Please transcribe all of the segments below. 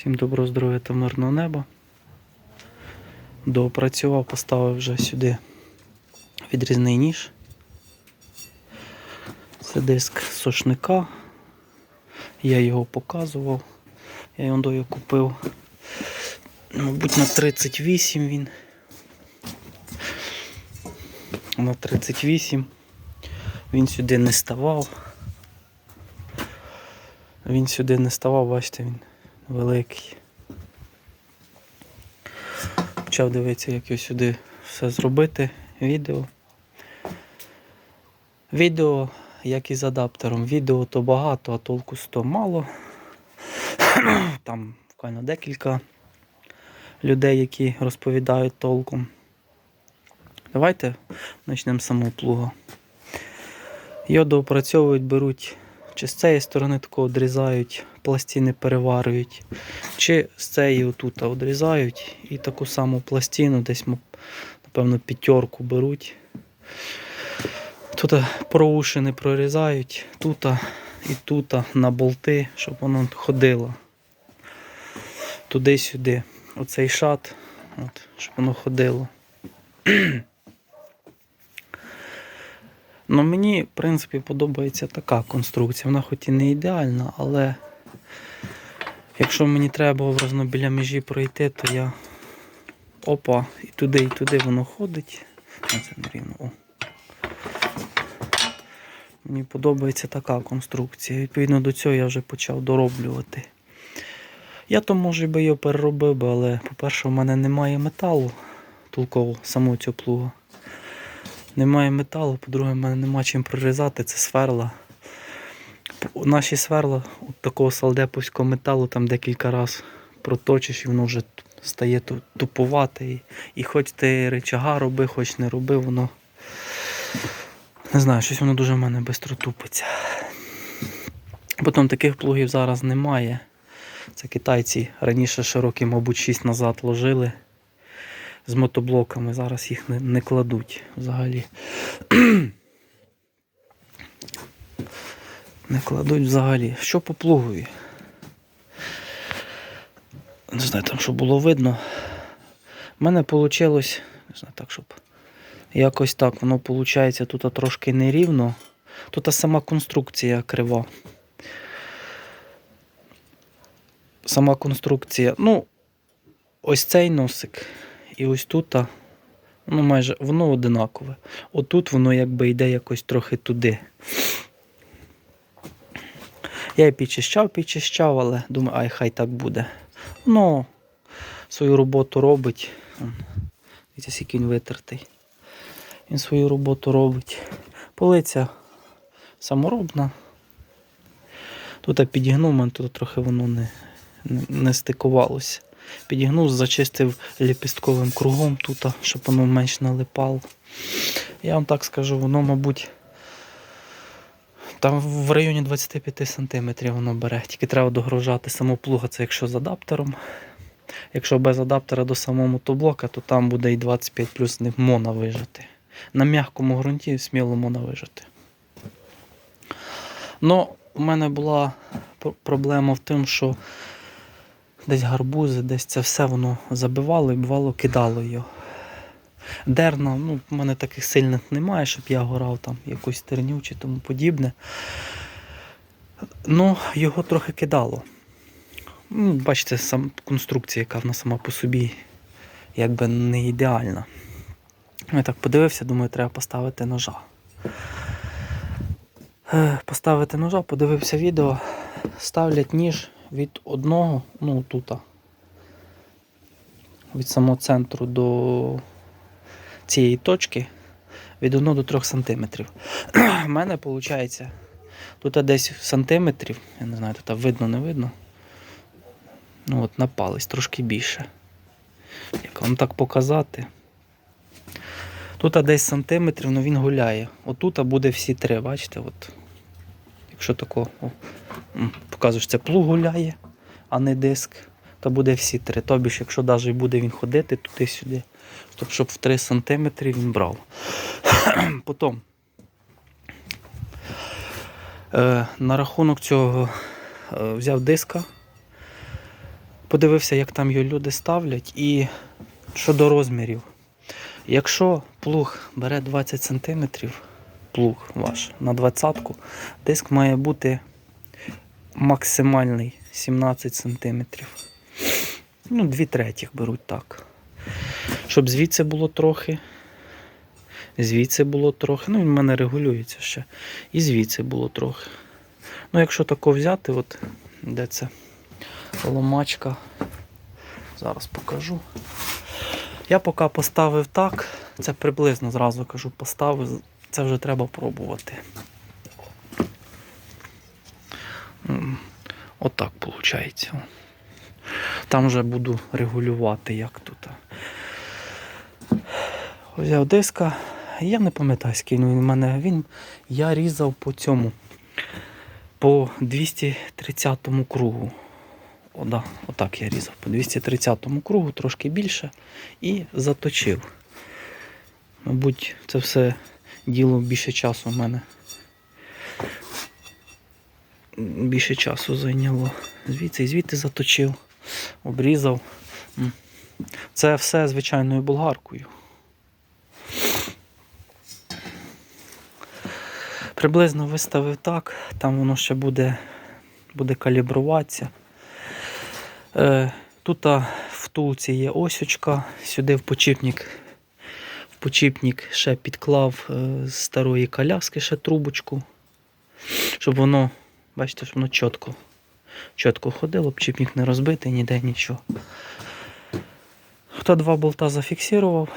Всім доброго здоров'я та мирного неба. Доопрацював, поставив вже сюди відрізний ніж. Це диск сошника. Я його показував. Я його купив. Мабуть, на 38 він. На 38. Він сюди не ставав. Він сюди не ставав, бачите, він великий. Почав дивитися, як його сюди все зробити. Відео. Відео, як і з адаптером. Відео то багато, а толку з мало. Там буквально декілька людей, які розповідають толком. Давайте почнемо з самого плуга. Його доопрацьовують, беруть чи з цієї сторони тако одрізають, пластини переварюють, чи з цієї отут одрізають і таку саму пластину, десь, напевно, п'ятерку беруть. Тут проушини прорізають, тут і тут на болти, щоб воно ходило. Туди-сюди. Оцей шат, от, щоб воно ходило. Ну, мені, в принципі, подобається така конструкція. Вона хоч і не ідеальна, але якщо мені треба образно біля межі пройти, то я опа, і туди, і туди воно ходить. А, Це не рівно. О. Мені подобається така конструкція. Відповідно до цього я вже почав дороблювати. Я то, може, би його переробив, але, по-перше, в мене немає металу толково самого цього плуга. Немає металу, по-друге, в мене нема чим прорізати, це сверла. Наші сверла от такого салдеповського металу там декілька разів проточиш і воно вже стає ту- тупувати. І, і хоч ти речага роби, хоч не роби, воно. Не знаю, щось воно дуже в мене швидко тупиться. Потім таких плугів зараз немає. Це китайці раніше ще років, мабуть, 6 назад ложили з мотоблоками. Зараз їх не, не кладуть взагалі. не кладуть взагалі. Що по плугові? Не знаю, там що було видно. У мене вийшло, не знаю, так, щоб якось так воно виходить тут трошки нерівно. Тут сама конструкція крива. Сама конструкція. Ну, ось цей носик і ось тут, ну майже воно одинакове. Отут воно якби йде якось трохи туди. Я і підчищав, підчищав, але думаю, ай, хай так буде. Ну, свою роботу робить. Дивіться, скільки він витертий. Він свою роботу робить. Полиця саморобна. Тут я підігнув, мене тут трохи воно не, не, не стикувалося. Підігнув, зачистив ліпістковим кругом тут, щоб воно менш налипало. Я вам так скажу, воно, мабуть, там в районі 25 см воно бере. Тільки треба догружати самоплуга, це якщо з адаптером. Якщо без адаптера до самого мотоблока, то там буде і 25 плюс не можна вижити. На м'якому ґрунті сміло можна вижити. Ну, у мене була проблема в тому, що десь гарбузи, десь це все воно забивало і бувало кидало його. Дерна, ну, в мене таких сильних немає, щоб я горав там якусь терню чи тому подібне. Ну, його трохи кидало. Ну, бачите, сам конструкція, яка вона сама по собі якби не ідеальна. Я так подивився, думаю, треба поставити ножа. Е, Поставити ножа, подивився відео, ставлять ніж від одного, ну тут, від самого центру до цієї точки від 1 до 3 см. У мене виходить тут десь сантиметрів, я не знаю, тут видно, не видно. Ну от на палець трошки більше. Як вам так показати? Тут десь сантиметрів, ну він гуляє. Отут буде всі три, бачите? От. Якщо тако що це плуг гуляє, а не диск, то буде всі три. Тобі ж, якщо навіть буде він ходити туди-сюди, тобто, щоб в 3 см він брав. Потім. Е, на рахунок цього е, взяв диска. подивився, як там його люди ставлять, і щодо розмірів. Якщо плуг бере 20 см, плуг ваш на 20-ку, диск має бути максимальний 17 см. Ну, 2 третіх беруть так. Щоб звідси було трохи. Звідси було трохи. Ну, він в мене регулюється ще. І звідси було трохи. Ну, якщо тако взяти, от де це ломачка. Зараз покажу. Я поки поставив так, це приблизно зразу кажу, поставив, це вже треба пробувати. Отак виходить. Там вже буду регулювати, як тут. Взяв диска. Я не пам'ятаю, скільки він в мене. Він, я різав по цьому. По 230 кругу. О, да, отак я різав. По 230 кругу, трошки більше. І заточив. Мабуть, це все діло більше часу в мене. Більше часу зайняло. Звідси і звідти заточив, обрізав. Це все звичайною болгаркою. Приблизно виставив так, там воно ще буде, буде калібруватися. Е, тут в втулці є осючка, сюди в почіпник, в почіпник ще підклав е, з старої коляски ще трубочку, щоб воно, бачите, щоб воно чітко, чітко ходило, почіпник не розбитий, ніде нічого. Хто два болта зафіксував.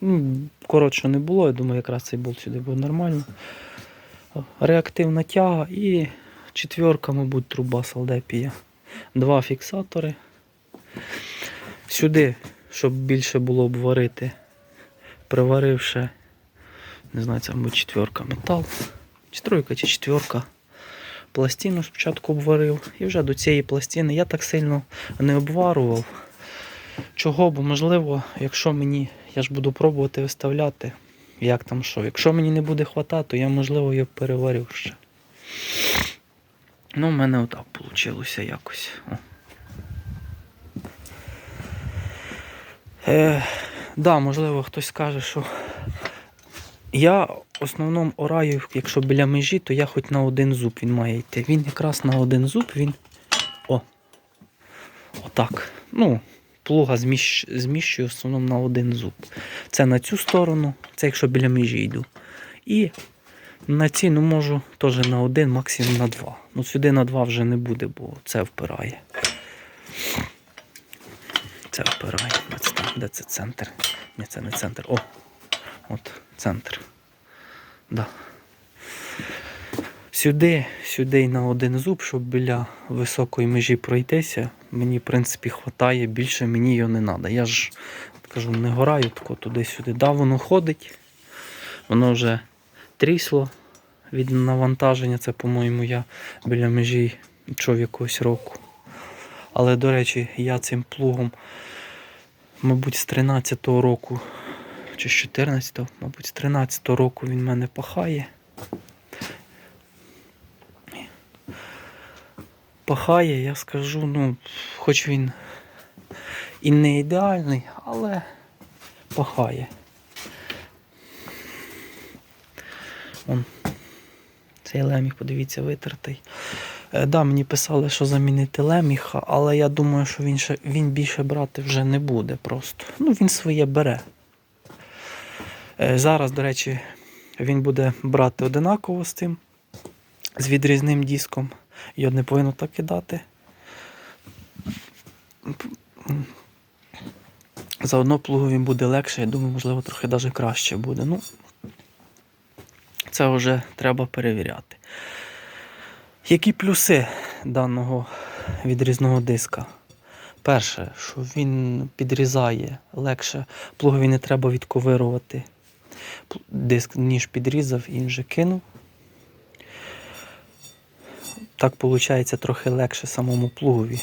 Ну, Коротше не було, я думаю, якраз цей болт сюди був нормально. Реактивна тяга і четверка, мабуть, труба салдепія. Два фіксатори. Сюди, щоб більше було обварити, приваривши, не знаю, це, мабуть, четверка метал. Чи тройка, чи четверка. Пластину спочатку обварив. І вже до цієї пластини я так сильно не обварував. Чого? Бо можливо, якщо мені, я ж буду пробувати виставляти, як там що. Якщо мені не буде хватати, то я, можливо, його переварю ще. Ну, в мене отак вийшло якось. О. Е, да, можливо, хтось скаже, що я в основному ораю, якщо біля межі, то я хоч на один зуб він має йти. Він якраз на один зуб, він. О! Отак. Ну, плуга зміщ... зміщую в основному на один зуб. Це на цю сторону, це якщо біля межі йду. І на ці ну, можу теж на один, максимум на два. Ну сюди на два вже не буде, бо це впирає. Це впирає. Де це. Центр? Ні, це не центр. О! От центр. Да. Сюди, сюди й на один зуб, щоб біля високої межі пройтися, мені, в принципі, вистачає, більше мені його не треба. Я ж кажу, не гораю тако туди-сюди. Да, воно ходить, воно вже трісло від навантаження. Це, по-моєму, я біля межі йшов якогось року. Але, до речі, я цим плугом, мабуть, з 13-го року, чи з 14-го, мабуть, з 13-го року він мене пахає. Пахає, я скажу, ну, хоч він і не ідеальний, але пахає. Вон, цей леміг, подивіться, витертий. Е, да, мені писали, що замінити леміха, але я думаю, що він, ще, він більше брати вже не буде просто. Ну, він своє бере. Е, зараз, до речі, він буде брати одинаково з цим, з відрізним диском. Його не повинно так кидати. Заодно плугу він буде легше, я думаю, можливо, трохи навіть краще буде. Ну, це вже треба перевіряти. Які плюси даного відрізного диска? Перше, що він підрізає легше, плугові не треба відковирувати. Диск ніж підрізав і вже кинув. Так виходить трохи легше самому плугові.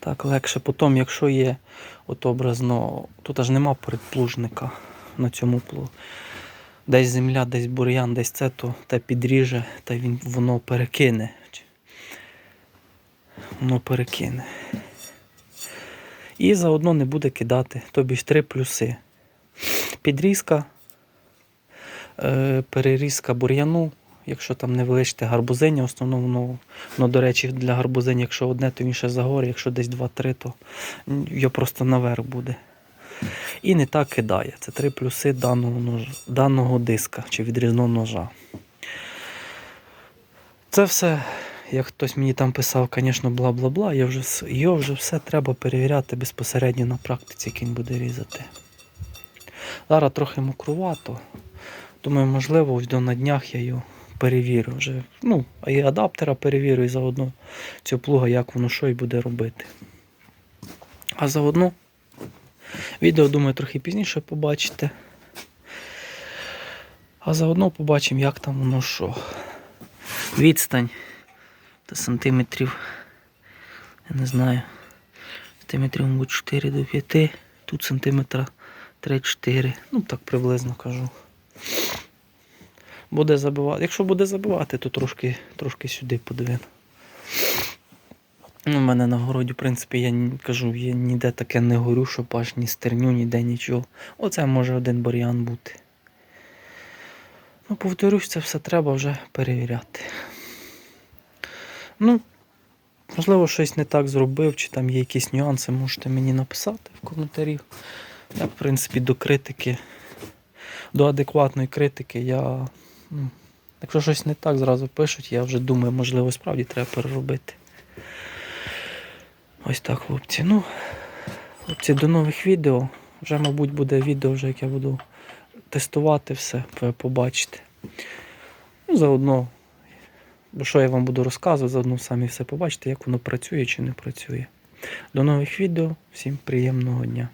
Так, легше. Потім, якщо є от образно, тут аж нема передплужника на цьому плугу. десь земля, десь бур'ян, десь це, то те підріже, та він воно перекине. Воно перекине. І заодно не буде кидати. Тобі ж три плюси. Підрізка, е, перерізка бур'яну, якщо там не виличте гарбузиня, основно воно, воно, до речі, для гарбузиня, якщо одне, то він ще загорі, якщо десь два-три, то його просто наверх буде. І не так кидає. Це три плюси даного, ножа, даного диска чи відрізного ножа. Це все, як хтось мені там писав, звісно, бла-бла-бла, я вже, його вже все треба перевіряти безпосередньо на практиці, як він буде різати. Зараз трохи мокрувато. Думаю, можливо, ось до на днях я його перевірю вже. Ну, а і адаптера перевірю, і заодно цього плуга, як воно що і буде робити. А заодно відео, думаю, трохи пізніше побачите. А заодно побачимо, як там воно що. Відстань та сантиметрів. Я не знаю. Сантиметрів, мабуть, 4 до 5. Тут сантиметра 3-4. Ну, так приблизно кажу. Буде забивати. Якщо буде забивати, то трошки, трошки сюди подвину. Ну, У мене на городі, в принципі, я кажу, я ніде таке не горю, щоб аж ні стерню, ніде нічого. Оце може один бур'ян бути. Ну, повторюсь, це все треба вже перевіряти. Ну, можливо, щось не так зробив, чи там є якісь нюанси, можете мені написати в коментарі. Я, в принципі, до критики, до адекватної критики я. Ну, якщо щось не так зразу пишуть, я вже думаю, можливо, справді треба переробити. Ось так, хлопці. Ну, хлопці, до нових відео. Вже, мабуть, буде відео, вже як я буду тестувати все, ви побачите. Ну, заодно, що я вам буду розказувати, заодно самі все побачите, як воно працює чи не працює. До нових відео, всім приємного дня.